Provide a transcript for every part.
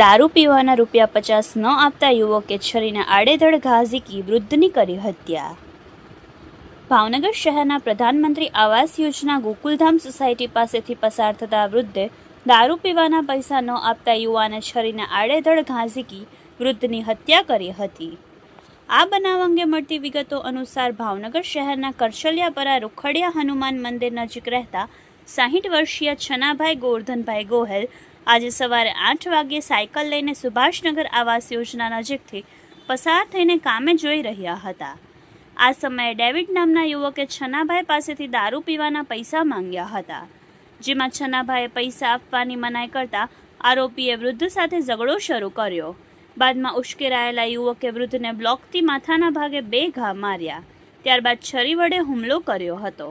દારૂ પીવાના રૂપિયા પચાસ ન આપતા યુવકે છરીને આડેધડ ઘા ઝીકી વૃદ્ધની કરી હત્યા. ભાવનગર શહેરના પ્રધાનમંત્રી આવાસ યોજના ગોકુલધામ સોસાયટી પાસેથી પસાર થતા વૃદ્ધે દારૂ પીવાના પૈસા ન આપતા યુવાને છરીને આડેધડ ઘા ઝીકી વૃદ્ધની હત્યા કરી હતી. આ બનાવ અંગે મળતી વિગતો અનુસાર ભાવનગર શહેરના કરશલિયાપરા રૂખડિયા હનુમાન મંદિર નજીક રહેતા સાહીઠ વર્ષીય છનાભાઈ ગોરધનભાઈ ગોહેલ આજે સવારે આઠ વાગ્યે સાયકલ લઈને સુભાષનગર આવાસ યોજના નજીકથી પસાર થઈને કામે જોઈ રહ્યા હતા. આ સમયે ડેવિડ નામના યુવકે છનાભાઈ પાસેથી દારૂ પીવાના પૈસા માંગ્યા હતા, જેમાં છનાભાઈએ પૈસા આપવાની મનાઈ કરતા આરોપીએ વૃદ્ધ સાથે ઝઘડો શરૂ કર્યો. બાદમાં ઉશ્કેરાયેલા યુવકે વૃદ્ધને બ્લોકથી માથાના ભાગે બે ઘા માર્યા, ત્યારબાદ છરી વડે હુમલો કર્યો હતો.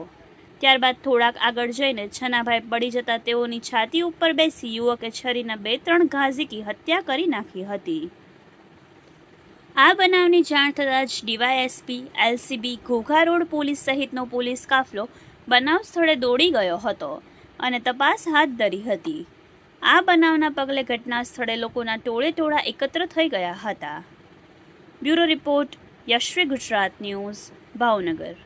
ત્યારબાદ થોડાક આગળ જઈને છનાભાઈ પડી જતા તેઓની છાતી ઉપર બેસી યુવકે છરીના બે ત્રણ ઘા ઝીકી હત્યા કરી નાખી હતી. આ બનાવની જાણ થતાં જ DYSP, LCB, Ghogha road police સહિતનો પોલીસ કાફલો બનાવ સ્થળે દોડી ગયો હતો અને તપાસ હાથ ધરી હતી. આ બનાવના પગલે ઘટના સ્થળે લોકોના ટોળે ટોળા એકત્ર થઈ ગયા હતા. Bureau report Yashvi Gujarat news, Bhavnagar.